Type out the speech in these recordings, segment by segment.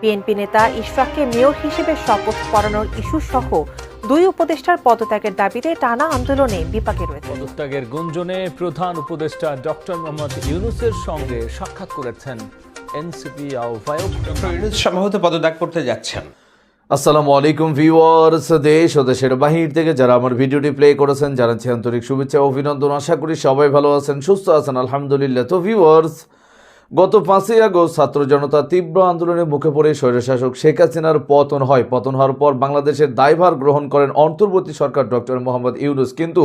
BNP নেতা ইশরাককে mayor হিসেবে শপথ পড়ানোর ইস্যু সহ দুই উপদেষ্টার পদত্যাগের দাবিতে টানা আন্দোলনে বিপাকে রয়েছে। পদত্যাগের গুঞ্জনে প্রধান উপদেষ্টা ডক্টর মোহাম্মদ ইউনুসের সঙ্গে সাক্ষাৎ করেছেন এনসিপি আহ্বায়ক ইউনুস সম্ভবত পদত্যাগ করতে যাচ্ছেন। আসসালামু আলাইকুম ভিউয়ার্স দেশ ও দেশের বাহির থেকে যারা আমার ভিডিওটি প্লে করেছেন জানাচ্ছি আন্তরিক শুভেচ্ছা ও অভিনন্দন। আশা করি সবাই ভালো আছেন সুস্থ আছেন আলহামদুলিল্লাহ। তো ভিউয়ার্স গত পাঁচই আগস্ট ছাত্র জনতা তীব্র আন্দোলনের মুখে পড়ে স্বৈরশাসক শেখ হাসিনার পতন হয়। পতন হওয়ার পর বাংলাদেশের দায়ভার গ্রহণ করেন অন্তর্বর্তী সরকার ডক্টর মোহাম্মদ ইউনুস। কিন্তু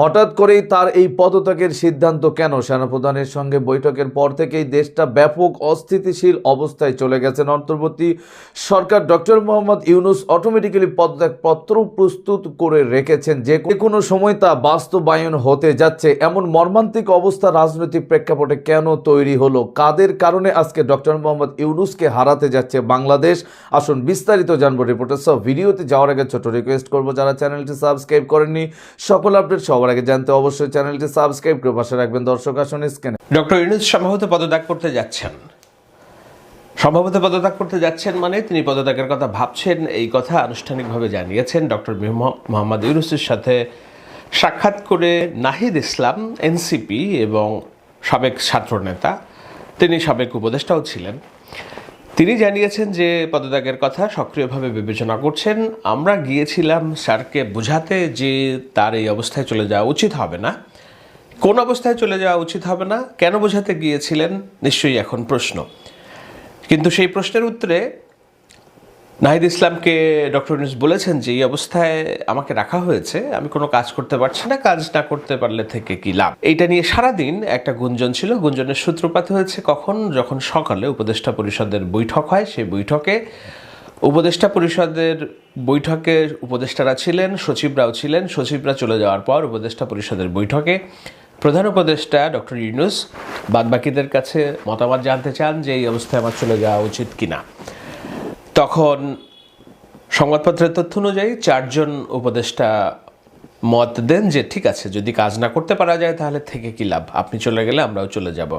হঠাৎ করেই তার এই পদত্যাগের সিদ্ধান্ত কেন? সেনাপ্রধানের সঙ্গে বৈঠকের পর থেকেই দেশটা ব্যাপক অস্থিতিশীল অবস্থায় চলে গেছেন অন্তর্বর্তী সরকার ডক্টর মোহাম্মদ ইউনুস। অটোমেটিক্যালি পদত্যাগপত্র প্রস্তুত করে রেখেছেন। যে কোনো সময় তা বাস্তবায়ন হতে যাচ্ছে। এমন মর্মান্তিক অবস্থা রাজনৈতিক প্রেক্ষাপটে কেন তৈরি হলো? কাদের কারণে আজকে ডক্টর মোহাম্মদ ইউনুসকে হারাতে যাচ্ছে বাংলাদেশ? আসুন বিস্তারিত জানব রিপোর্টার সব ভিডিওতে যাওয়ার আগে ছোট রিকোয়েস্ট করব, যারা চ্যানেলটি সাবস্ক্রাইব করেননি, সকল আপডেট সবার আগে জানতে অবশ্যই চ্যানেলটি সাবস্ক্রাইব করে পাশে রাখবেন। দর্শক, আসুন স্ক্যানে ডক্টর ইউনুস সম্ভবত পদত্যাগ করতে যাচ্ছেন। সম্ভবত পদত্যাগ করতে যাচ্ছেন মানে তিনি পদত্যাগের কথা ভাবছেন, এই কথা আনুষ্ঠানিকভাবে জানিয়েছেন ডক্টর মোহাম্মদ ইউনুসের সাথে সাক্ষাৎ করে নাহিদ ইসলাম, এনসিপি এবং সাবেক ছাত্রনেতা তিনি সাবেক উপদেষ্টাও ছিলেন। তিনি জানিয়েছেন যে পদত্যাগের কথা সক্রিয়ভাবে বিবেচনা করছেন। আমরা গিয়েছিলাম স্যারকে বোঝাতে যে তার এই অবস্থায় চলে যাওয়া উচিত হবে না। কোন অবস্থায় চলে যাওয়া উচিত হবে না? কেন বোঝাতে গিয়েছিলেন? নিশ্চয়ই এখন প্রশ্ন। কিন্তু সেই প্রশ্নের উত্তরে নাহিদ ইসলামকে ডক্টর ইউনুস বলেছেন যে, এই অবস্থায় আমাকে রাখা হয়েছে, আমি কোনো কাজ করতে পারছি না, কাজ না করতে পারলে থেকে কি লাভ? এইটা নিয়ে সারাদিন একটা গুঞ্জন ছিল, গুঞ্জনের সূত্রপাত হয়েছে কখন? যখন সকালে উপদেষ্টা পরিষদের বৈঠক হয়, সেই বৈঠকে উপদেষ্টা পরিষদের বৈঠকে উপদেষ্টারা ছিলেন, সচিবরাও ছিলেন, সচিবরা চলে যাওয়ার পর উপদেষ্টা পরিষদের বৈঠকে প্রধান উপদেষ্টা ডক্টর ইউনুস বাদবাকিদের কাছে মতামত জানতে চান যে, এই অবস্থায় আমার চলে যাওয়া উচিত কিনা? তখন সংবাদপত্রের তথ্য অনুযায়ী চারজন উপদেষ্টা মত দেন যে, ঠিক আছে, যদি কাজ না করতে পারা যায় তাহলে থেকে কি লাভ? আপনি চলে গেলে আমরাও চলে যাব।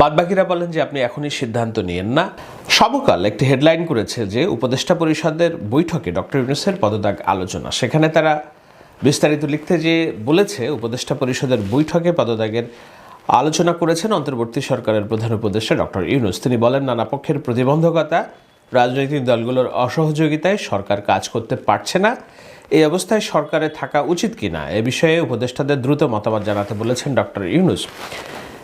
বাদবাকিরা বলেন যে, আপনি এখনই সিদ্ধান্ত নিয়েন না। সমকাল একটি হেডলাইন করেছে যে, উপদেষ্টা পরিষদের বৈঠকে ডক্টর ইউনুসের পদত্যাগ আলোচনা। সেখানে তারা বিস্তারিত লিখতে যে, বলেছে, উপদেষ্টা পরিষদের বৈঠকে পদত্যাগের আলোচনা করেছেন অন্তর্বর্তী সরকারের প্রধান উপদেষ্টা ডক্টর ইউনুস। তিনি বলেন, নানা পক্ষের প্রতিবন্ধকতা রাজনৈতিক দলগুলোর অসহযোগিতায় সরকার কাজ করতে পারছে না। এই অবস্থায় সরকারে থাকা উচিত কিনা এ বিষয়ে উপদেষ্টাদের দ্রুত মতামত জানাতে বলেছেন ডক্টর ইউনুস।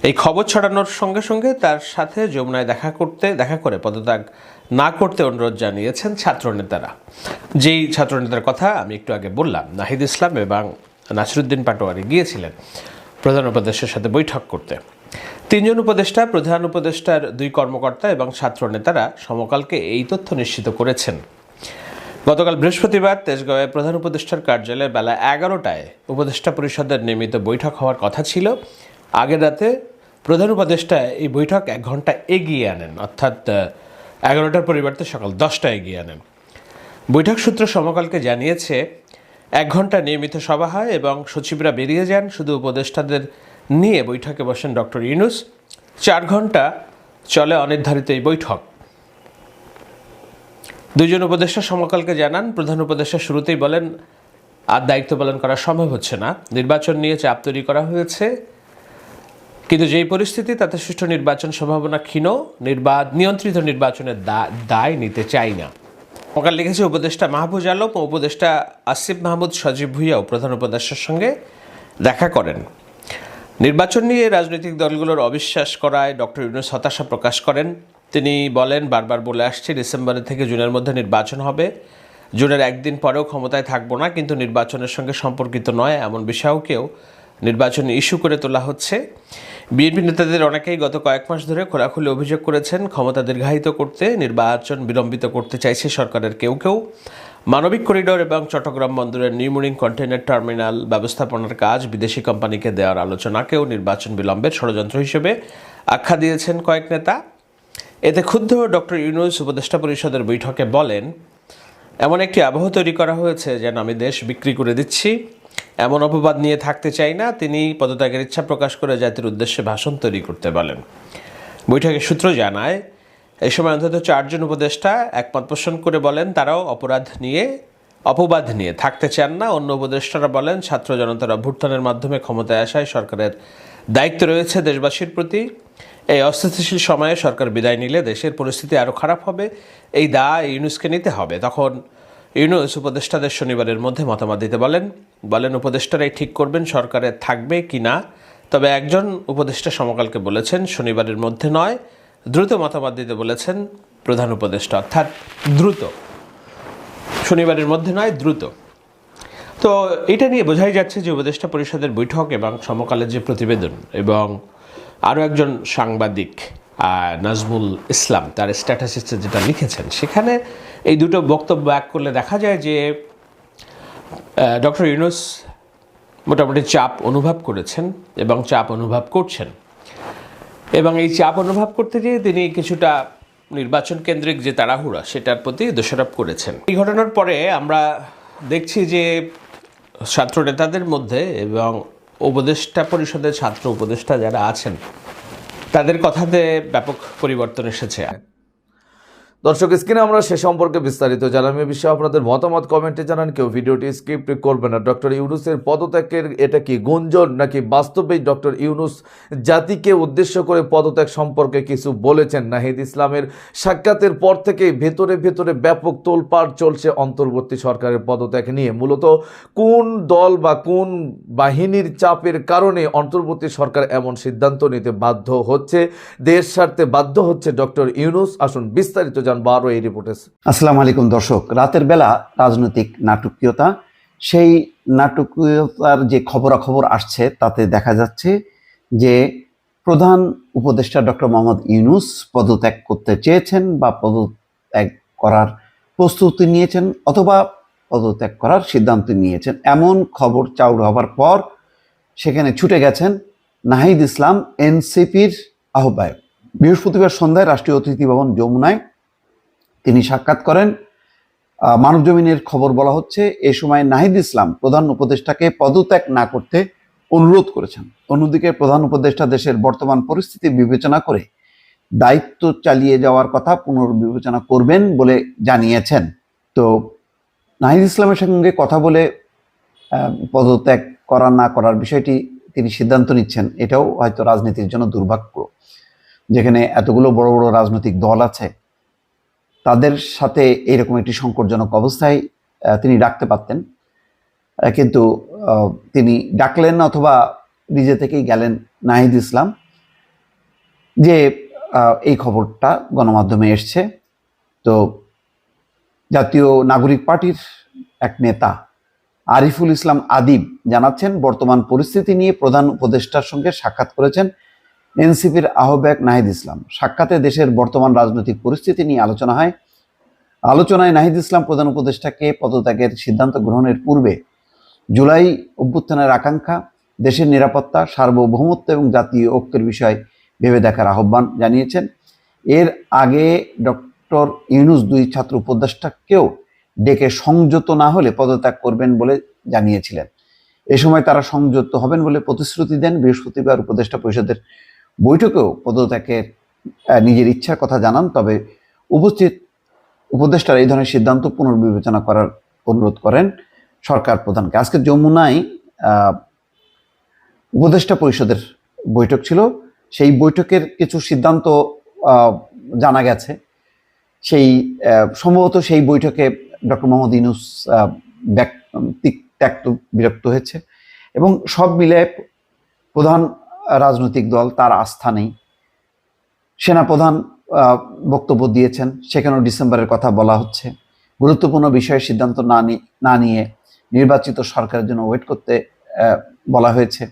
এই খবর ছড়ানোর সঙ্গে সঙ্গে তার সাথে যমুনায় দেখা করতে, দেখা করে পদত্যাগ না করতে অনুরোধ জানিয়েছেন ছাত্রনেতারা। যেই ছাত্রনেতার কথা আমি একটু আগে বললাম, নাহিদ ইসলাম এবং নাসিরুদ্দিন পাটোয়ারি গিয়েছিলেন প্রধান উপদেষ্টার সাথে বৈঠক করতে। তিনজন উপদেষ্টা, প্রধান উপদেষ্টার দুই কর্মকর্তা এবং ছাত্র নেতারা সমকালকে এই তথ্য নিশ্চিত করেছেন। গতকাল বৃহস্পতিবার তেজগাঁওয়ে প্রধান উপদেষ্টার কার্যালয়ে বেলা এগারোটায় উপদেষ্টা পরিষদের নিয়মিত বৈঠক হওয়ার কথা ছিল। আগের রাতে প্রধান উপদেষ্টা এই বৈঠক এক ঘণ্টা এগিয়ে আনেন, অর্থাৎ এগারোটার পরিবর্তে সকাল দশটা এগিয়ে আনেন। বৈঠক সূত্র সমকালকে জানিয়েছে, এক ঘণ্টা নিয়মিত সভা হয় এবং সচিবরা বেরিয়ে যান, শুধু উপদেষ্টাদের নিয়ে বৈঠকে বসেন ডক্টর ইউনুস। চার ঘণ্টা চলে অনির্ধারিত এই বৈঠক। দুজন উপদেষ্টা সমকালকে জানান, প্রধান উপদেষ্টা শুরুতেই বলেন, আর দায়িত্ব পালন করা সম্ভব হচ্ছে না। নির্বাচন নিয়ে চাপ তৈরি করা হয়েছে। কিন্তু যেই পরিস্থিতি, তাতে সুষ্ঠু নির্বাচন সম্ভাবনা ক্ষীণ। নির্বাদ নিয়ন্ত্রিত নির্বাচনের দায় নিতে চাই না। সকাল লিখেছে, উপদেষ্টা মাহবুজ আলম ও উপদেষ্টা আসিফ মাহমুদ সজীব ভুইয়াও প্রধান উপদেষ্টার সঙ্গে দেখা করেন। নির্বাচন নিয়ে রাজনৈতিক দলগুলোর অবিশ্বাস করায় ডক্টর ইউনুস হতাশা প্রকাশ করেন। তিনি বলেন, বারবার বলে আসছে, ডিসেম্বরের থেকে জুনের মধ্যে নির্বাচন হবে। জুনের একদিন পরেও ক্ষমতায় থাকব না, কিন্তু নির্বাচনের সঙ্গে সম্পর্কিত নয় এমন বিষয়কেও নির্বাচন ইস্যু করে তোলা হচ্ছে। বিএনপি নেতাদের অনেকেই গত কয়েক মাস ধরে খোলাখুলি অভিযোগ করেছেন, ক্ষমতা দীর্ঘায়িত করতে, নির্বাচন বিলম্বিত করতে চাইছে সরকারের কেউ কেউ। মানবিক করিডোর এবং চট্টগ্রাম বন্দরের নিউমুরিং কন্টেইনার টার্মিনাল ব্যবস্থাপনার কাজ বিদেশি কোম্পানিকে দেওয়ার আলোচনাকেও নির্বাচন বিলম্বের ষড়যন্ত্র হিসেবে আখ্যা দিয়েছেন কয়েক নেতা। এতে ক্ষুব্ধ ডক্টর ইউনুস উপদেষ্টা পরিষদের বৈঠকে বলেন, এমন একটি আবহ তৈরি করা হয়েছে যেন আমি দেশ বিক্রি করে দিচ্ছি। এমন অপবাদ নিয়ে থাকতে চাই না। তিনি পদত্যাগের ইচ্ছা প্রকাশ করে জাতির উদ্দেশ্যে ভাষণ তৈরি করতে বলেন। বৈঠকের সূত্র জানায় এই সময় অন্তত চারজন উপদেষ্টা একমত পোষণ করে বলেন, তারাও অপরাধ নিয়ে, অপবাদ নিয়ে থাকতে চান না। অন্য উপদেষ্টারা বলেন, ছাত্র জনতার অভ্যুত্থানের মাধ্যমে ক্ষমতায় আসায় সরকারের দায়িত্ব রয়েছে দেশবাসীর প্রতি। এই অস্থিতিশীল সময়ে সরকার বিদায় নিলে দেশের পরিস্থিতি আরও খারাপ হবে। এই দা ইউনুসকে নিতে হবে। তখন ইউনুস উপদেষ্টাদের শনিবারের মধ্যে মতামত দিতে বলেন বলেন, উপদেষ্টারাই ঠিক করবেন, সরকারে থাকবে কি না? তবে একজন উপদেষ্টা সমকালকে বলেছেন, শনিবারের মধ্যে নয় দ্রুত মতামত দিতে বলেছেন প্রধান উপদেষ্টা, অর্থাৎ দ্রুত। শনিবারের মধ্যে নয়, দ্রুত। তো এটা নিয়ে বোঝাই যাচ্ছে যে উপদেষ্টা পরিষদের বৈঠক এবং সমকালের যে প্রতিবেদন এবং আরও একজন সাংবাদিক নাজমুল ইসলাম, তার স্ট্যাটাসিসে যেটা লিখেছেন, সেখানে এই দুটো বক্তব্য এক করলে দেখা যায় যে ডক্টর ইউনুস মোটামুটি চাপ অনুভব করেছেন এবং চাপ অনুভব করছেন। এবং এই চাপ অনুভব করতে গিয়ে তিনি কিছুটা নির্বাচন কেন্দ্রিক যে তাড়াহুড়া, সেটার প্রতি দোষারোপ করেছেন। এই ঘটনার পরে আমরা দেখছি যে ছাত্র নেতাদের মধ্যে এবং উপদেষ্টা পরিষদের ছাত্র উপদেষ্টা যারা আছেন, তাদের কথাতে ব্যাপক পরিবর্তন এসেছে। দর্শক, স্ক্রিনে আমরা সে সম্পর্কে বিস্তারিত জানামি বিষয়ে আপনাদের মতামত কমেন্টে জানান। কেউ ভিডিওটি স্ক্রিপ্ট করবে না। ডক্টর ইউনুসের পদত্যাগের এটা কি গুঞ্জন নাকি বাস্তবেই ডক্টর ইউনুস জাতিকে উদ্দেশ্য করে পদত্যাগ সম্পর্কে কিছু বলেছেন? নাহিদ ইসলামের সাক্ষাতের পর থেকেই ভেতরে ভেতরে ব্যাপক তোলপাড় চলছে অন্তর্বর্তী সরকারের পদত্যাগ নিয়ে। মূলত কোন দল বা কোন বাহিনীর চাপের কারণে অন্তর্বর্তী সরকার এমন সিদ্ধান্ত নিতে বাধ্য হচ্ছে, দেশ ছাড়তে বাধ্য হচ্ছে ডক্টর ইউনুস? আসুন বিস্তারিত জানব আরও এই রিপোর্টে আসসালামু আলাইকুম দর্শক, রাতের বেলা রাজনৈতিক নাটকীয়তা, সেই নাটকীয়তার যে খবরাখবর আসছে তাতে দেখা যাচ্ছে যে প্রধান উপদেষ্টা ডক্টর মোহাম্মদ ইউনুস পদত্যাগ করতে চেয়েছেন বা পদত্যাগ করার প্রস্তুতি নিয়েছেন অথবা পদত্যাগ করার সিদ্ধান্ত নিয়েছেন। এমন খবর চাউর হবার পর সেখানে ছুটে গেছেন নাহিদ ইসলাম, এনসিপির আহ্বায়ক। বৃহস্পতিবার সন্ধ্যায় রাষ্ট্রীয় অতিথি ভবন যমুনায় তিনি সাক্ষাৎ করেন। মানব জমিনের খবর বলা হচ্ছে, এ সময় নাহিদ ইসলাম প্রধান উপদেষ্টাকে পদত্যাগ না করতে অনুরোধ করেছেন। অন্যদিকে প্রধান উপদেষ্টা দেশের বর্তমান পরিস্থিতি বিবেচনা করে দায়িত্ব চালিয়ে যাওয়ার কথা পুনর্বিবেচনা করবেন বলে জানিয়েছেন। তো নাহিদ ইসলামের সঙ্গে কথা বলে পদত্যাগ করা না করার বিষয়টি তিনি সিদ্ধান্ত নিচ্ছেন, এটাও হয়তো রাজনীতির জন্য দুর্ভাগ্য, যেখানে এতগুলো বড় বড় রাজনৈতিক দল আছে। তাদের সাথে এরকম একটি সংকটজনক অবস্থায় তিনি ডাকতে পারতেন। কিন্তু তিনি ডাকলেন অথবা নিজে থেকেই গেলেন নাহিদ ইসলাম। যে এই খবরটা গণমাধ্যমে এসছে। তো, জাতীয় নাগরিক পার্টির এক নেতা, আরিফুল ইসলাম আদিব, জানাচ্ছেন, বর্তমান পরিস্থিতি নিয়ে প্রধান উপদেষ্টার সঙ্গে সাক্ষাৎ করেছেন এনসিপির আহ্বায়ক নাহিদ ইসলাম। সাক্ষাতে দেশের বর্তমান রাজনৈতিক পরিস্থিতি নিয়ে আলোচনা হয়। আলোচনায় নাহিদ ইসলাম প্রধান উপদেষ্টাকে পদত্যাগের সিদ্ধান্ত গ্রহণের পূর্বে জুলাই অভ্যুত্থানের আকাঙ্ক্ষা, দেশের নিরাপত্তা, সার্বভৌমত্ব এবং জাতীয় ঐক্যের বিষয় ভেবে দেখার আহ্বান জানিয়েছেন। এর আগে ডক্টর ইউনুস দুই ছাত্র উপদেষ্টাকেও ডেকে সংযত না হলে পদত্যাগ করবেন বলে জানিয়েছিলেন। এ সময় তারা সংযত হবেন বলে প্রতিশ্রুতি দেন বৃহস্পতিবার উপদেষ্টা পরিষদের বৈঠকেও পদত্যাগের নিজের ইচ্ছার কথা জানান তবে উপস্থিত উপদেষ্টার এই ধরনের সিদ্ধান্ত পুনর্বিবেচনা করার অনুরোধ করেন সরকার প্রধানকে। আজকে যমুনায় উপদেষ্টা পরিষদের বৈঠক ছিল। সেই বৈঠকের কিছু সিদ্ধান্ত জানা গেছে। সেই সম্ভবত সেই বৈঠকে ডক্টর মোহাম্মদ ইনুস আহ, ব্যাক- তিক- ত্যক্ত বিরক্ত হয়েছে। এবং সব মিলে প্রধান রাজনৈতিক দল, তার আস্থা নেই। সেনাপ্রধান বক্তব্য দিয়েছেন, সেখানেও ডিসেম্বরের কথা বলা হচ্ছে। গুরুত্বপূর্ণ বিষয়ের সিদ্ধান্ত না নি- নিয়ে নির্বাচিত সরকারের জন্য ওয়েট করতে বলা হয়েছে।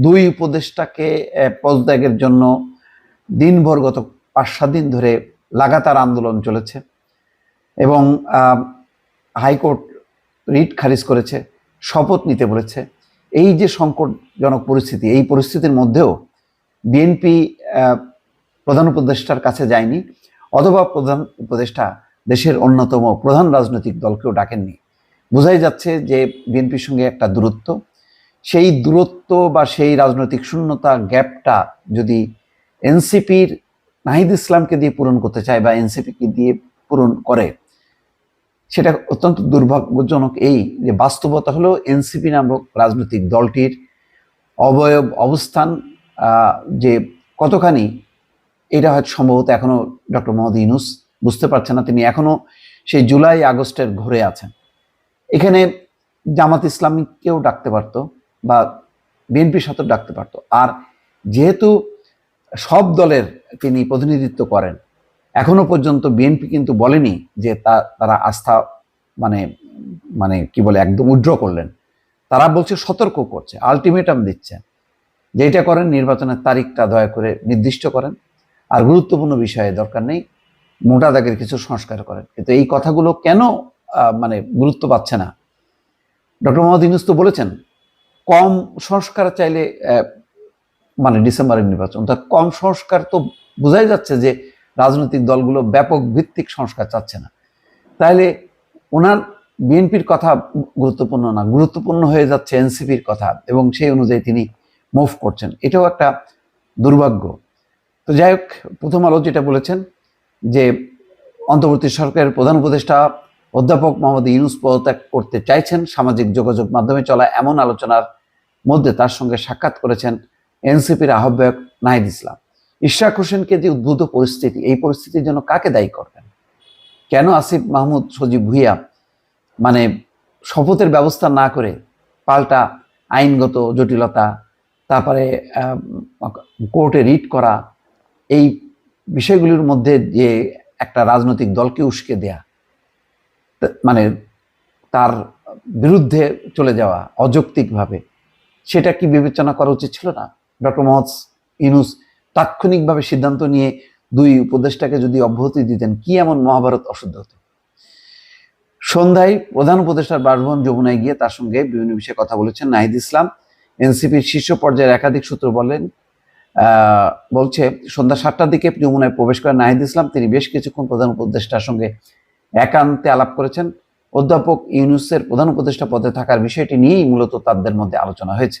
দুই উপদেষ্টাকে পদত্যাগের জন্য দিনভর গত পাঁচ সাত দিন ধরে লাগাতার আন্দোলন চলেছে এবং হাইকোর্ট রিট খারিজ করেছে, শপথ নিতে বলেছে। এই যে সংকটজনক পরিস্থিতি, এই পরিস্থিতির মধ্যেও বিএনপি প্রধান উপদেষ্টার কাছে যায়নি, অথবা প্রধান উপদেষ্টা দেশের অন্যতম প্রধান রাজনৈতিক দলকেও ডাকেননি। বোঝাই যাচ্ছে যে বিএনপির সঙ্গে একটা দূরত্ব। সেই দূরত্ব বা সেই রাজনৈতিক শূন্যতা গ্যাপটা যদি এনসিপির নাহিদ ইসলামকে দিয়ে পূরণ করতে চায় বা এনসিপিকে দিয়ে পূরণ করে সেটা অত্যন্ত দুর্ভাগ্যজনক এই যে বাস্তবতা হলো এনসিপি নামক রাজনৈতিক দলটির অবয়ব অবস্থান যে কতখানি এটা হয়তো সম্ভবত এখনও ডক্টর মোহাম্মদ ইউনুস বুঝতে পারছেন না, তিনি এখনও সেই জুলাই আগস্টের ঘরে আছেন। এখানে জামাত ইসলামীকেও ডাকতে পারতো বা বিএনপির সাথে ডাকতে পারতো। আর যেহেতু সব দলের তিনি প্রতিনিধিত্ব করেন এখনও পর্যন্ত বিএনপি কিন্তু বলেনি যে তা, তারা আস্থা মানে মানে কি বলে, একদম উড্র করলেন। তারা বলছে সতর্ক করছে আলটিমেটাম দিচ্ছে। যে এটা করেন, নির্বাচনের তারিখটা দয়া করে নির্দিষ্ট করেন। আর গুরুত্বপূর্ণ বিষয়ে দরকার নেই, মোটা দাগের কিছু সংস্কার করেন। কিন্তু এই কথাগুলো কেন মানে গুরুত্ব পাচ্ছে না? ডক্টর মোহাম্মদ ইউনুস তো বলেছেন, কম সংস্কার চাইলে মানে ডিসেম্বরের নির্বাচন। তা কম সংস্কার তো বোঝাই যাচ্ছে যে রাজনৈতিক দলগুলো ব্যাপক ভিত্তিক সংস্কার চাচ্ছে না। তাহলে ওনার বিএনপির কথা গুরুত্বপূর্ণ না, গুরুত্বপূর্ণ হয়ে যাচ্ছে এনসিপির কথা এবং সেই অনুযায়ী তিনি মুভ করছেন। এটাও একটা দুর্ভাগ্য। তো যাই হোক, প্রথম আলো যেটা বলেছেন যে অন্তর্বর্তী সরকারের প্রধান উপদেষ্টা অধ্যাপক মোহাম্মদ ইউনুস পদত্যাগ করতে চাইছেন, সামাজিক যোগাযোগ মাধ্যমে চলা এমন আলোচনার মধ্যে তার সঙ্গে সাক্ষাৎ করেছেন এনসিপির আহ্বায়ক নাহিদ ইসলাম। ইশরাক হোসেনকে যে উদ্ভূত পরিস্থিতি, এই পরিস্থিতির জন্য কাকে দায়ী করবেন? কেন আসিফ মাহমুদ সজীব ভুইয়া মানে শপথের ব্যবস্থা না করে পাল্টা আইনগত জটিলতা, তারপরে কোর্টে রিট করা, এই বিষয়গুলির মধ্যে যে একটা রাজনৈতিক দলকে উস্কে দেয়া মানে তার বিরুদ্ধে চলে যাওয়া অযৌক্তিকভাবে, সেটা কি বিবেচনা করা উচিত ছিল না? ডক্টর মোহাম্মদ ইউনুস তাৎক্ষণিকভাবে সিদ্ধান্ত নিয়ে দুই উপদেষ্টাকে যদি অব্যাহতি দিতেন, কি এমন মহাভারত অশুদ্ধ হতো? সন্ধ্যায় প্রধান উপদেষ্টার বাসভবন যমুনায় গিয়ে তার সঙ্গে বিভিন্ন বিষয়ে কথা বলেছেন নাহিদ ইসলাম। এনসিপির শীর্ষ পর্যায়ের একাধিক সূত্র বলেন বলছে, সন্ধ্যা সাতটার দিকে যমুনায় প্রবেশ করেন নাহিদ ইসলাম। তিনি বেশ কিছুক্ষণ প্রধান উপদেষ্টার সঙ্গে একান্তে আলাপ করেছেন। অধ্যাপক ইউনুসের প্রধান উপদেষ্টা পদে থাকার বিষয়টি নিয়েই মূলত তাদের মধ্যে আলোচনা হয়েছে।